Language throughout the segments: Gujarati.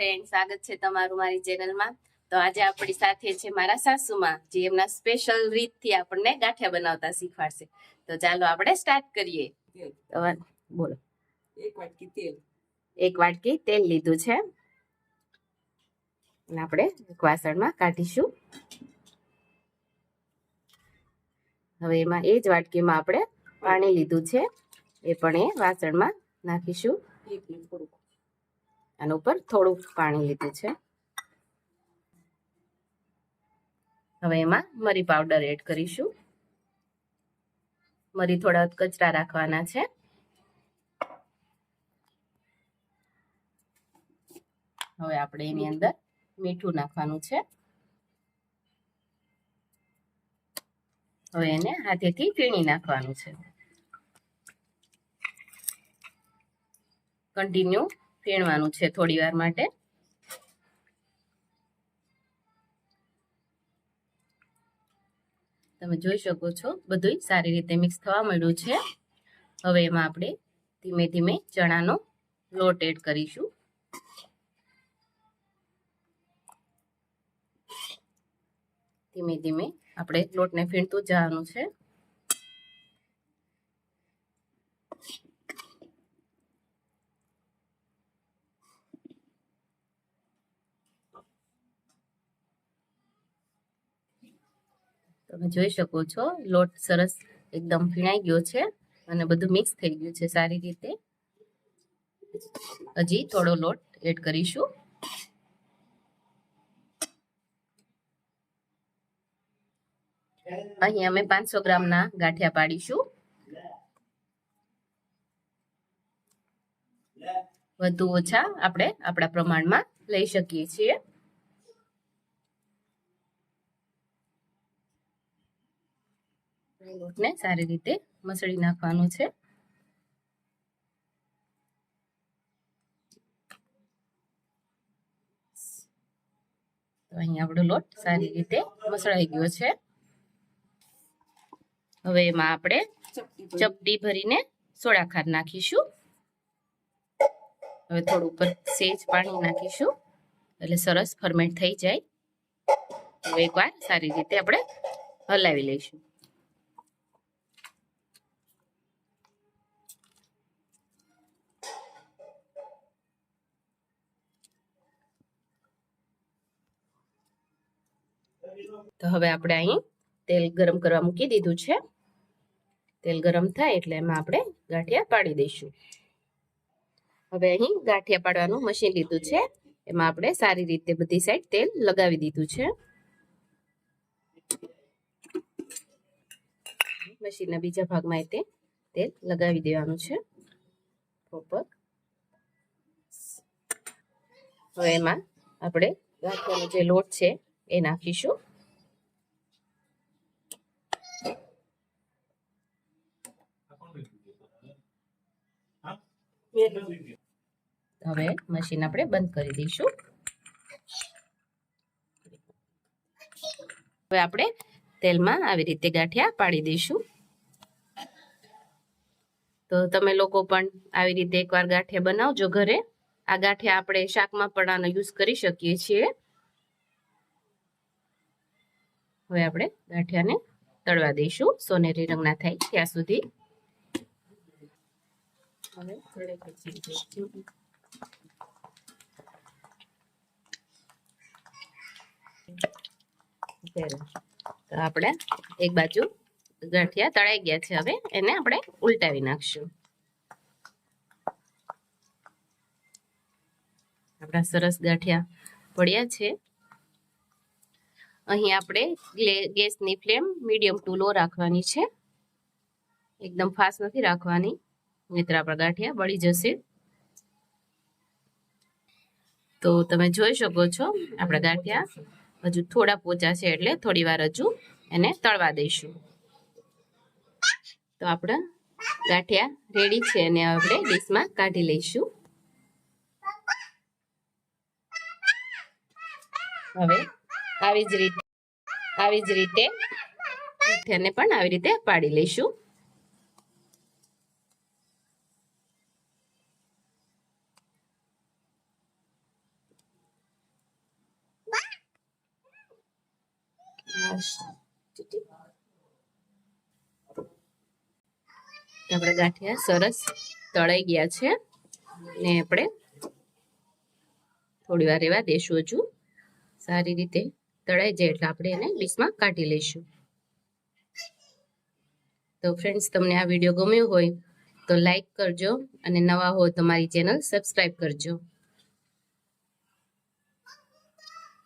ફ્રેન્ડ સ્વાગત છે તમારું મારી ચેનલમાં. તો આજે આપણી સાથે છે મારા સાસુમાં જે એમના સ્પેશિયલ રીતથી આપણને ગાંઠિયા બનાવતા શીખવાડશે. તો ચાલો આપણે સ્ટાર્ટ કરીએ. બોલો. એક વાટકી તેલ. એક વાટકી તેલ લીધું છે. અને આપણે એક વાસણમાં કાઢીશું. હવે એમાં એ જ વાટકીમાં આપણે પાણી લીધું છે. એ પણ એ વાસણમાં નાખીશું. એક ને થોડુંક આના ઉપર થોડું પાણી લીધું છે. હવે એમાં મરી પાવડર એડ કરીશું. મરી થોડા કચરા રાખવાના છે. હવે આપણે એની અંદર મીઠું નાખવાનું છે. હવે એને હાથેથી ફીણી નાખવાનું છે. કન્ટિન્યુ ફીણવાનું છે થોડી વાર માટે. તમે જોઈ શકો છો બધું સારી રીતે મિક્સ થવા માંડ્યું છે. હવે એમાં આપણે ધીમે ધીમે ચણાનો લોટ એડ કરીશું. ધીમે ધીમે આપણે લોટને ફીણતું જવાનું છે. તમે જોઈ શકો છો, લોટ સરસ એકદમ ફીણાઈ ગયો છે અને બધું મિક્સ થઈ ગયું છે સારી રીતે. હજી થોડો લોટ એડ કરીશું. અહીં અમે પાંચસો ગ્રામના ગાંઠિયા પાડીશું. વધુ ઓછા આપણે આપણા પ્રમાણમાં લઈ શકીએ છીએ. લોટને સારી રીતે મસળી નાખવાનું છે. તો અહીં આપણો લોટ સારી રીતે મસળાઈ ગયો છે. હવે એમાં આપણે ચપટી ભરીને સોડાખાર નાખીશું. હવે થોડું ઉપર સેજ પાણી નાખીશું. એટલે સરસ ફરમેન્ટ થઈ જાય. હવે એકવાર સારી રીતે આપણે હલાવી લઈશું. તો હવે આપણે અહીં તેલ ગરમ કરવા મૂકી દીધું છે. તેલ ગરમ થાય એટલે એમાં આપણે ગાંઠિયા પાડી દઈશું. હવે અહીં ગાંઠિયા પાડવાનું મશીન લીધું છે. એમાં આપણે સારી રીતે બધી સાઈડ તેલ લગાવી દીધું છે. મશીનના બીજા ભાગમાં તે તેલ લગાવી દેવાનું છે. પ્રોપર હવે એમાં આપણે ગાંઠિયાનો જે લોટ છે એ નાખીશું. હવે મશીન આપણે બંધ કરી દઈશું. હવે આપણે તેલમાં આવી રીતે ગાંઠિયા પાડી દઈશું. તો તમે લોકો પણ આવી રીતે એકવાર ગાંઠિયા બનાવજો ઘરે. આ ગાંઠિયા આપણે શાકમાં પણ આનો યુઝ કરી શકીએ છીએ. હવે આપણે ગાંઠિયાને તળવા દઈશું. સોનેરી રંગના થાય ત્યાં સુધી. તો આપણે એક બાજુ ગાંઠિયા તળાઈ ગયા છે હવે. એને આપણે ઉલટાવી નાખશું. આપણા સરસ ગાંઠિયા પડ્યા છે. અહીં આપણે ગેસની ફ્લેમ મીડિયમ ટુ લો રાખવાની છે. એકદમ ફાસ્ટ નથી રાખવાની. નહીતર આપણા ગાંઠિયા બળી જશે. તો તમે જોઈ શકો છો, આપણા ગાંઠિયા હજુ થોડા પોચા છે એટલે થોડી વાર હજુ એને તળવા દઈશું. તો આપણા ગાંઠિયા રેડી છે અને આપણે ડીશમાં કાઢી લઈશું. હવે આવી જ રીતે આવી જ રીતે તેને પણ આવી રીતે પાડી લઈશું. આપણે ગાંઠિયા સરસ તળાઈ ગયા છે ને આપણે થોડી વાર એવા દેશું હજુ. સારી રીતે તળાઈ જાય એટલે આપણે એને ડીશમાં કાઢી લઈશું. તો ફ્રેન્ડ્સ તમને આ વીડિયો ગમ્યો હોય તો લાઈક કરજો અને નવા હો તો મારી ચેનલ સબસ્ક્રાઈબ કરજો.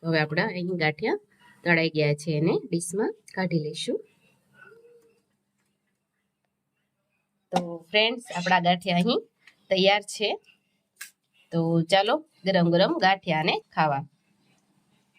હવે આપણા અહીં ગાંઠિયા તળાઈ ગયા છે, એને ડીશમાં કાઢી લઈશું. તો ફ્રેન્ડ્સ આપણા ગાંઠિયા અહીં તૈયાર છે. તો ચાલો ગરમ ગરમ ગાંઠિયાને ખાવા.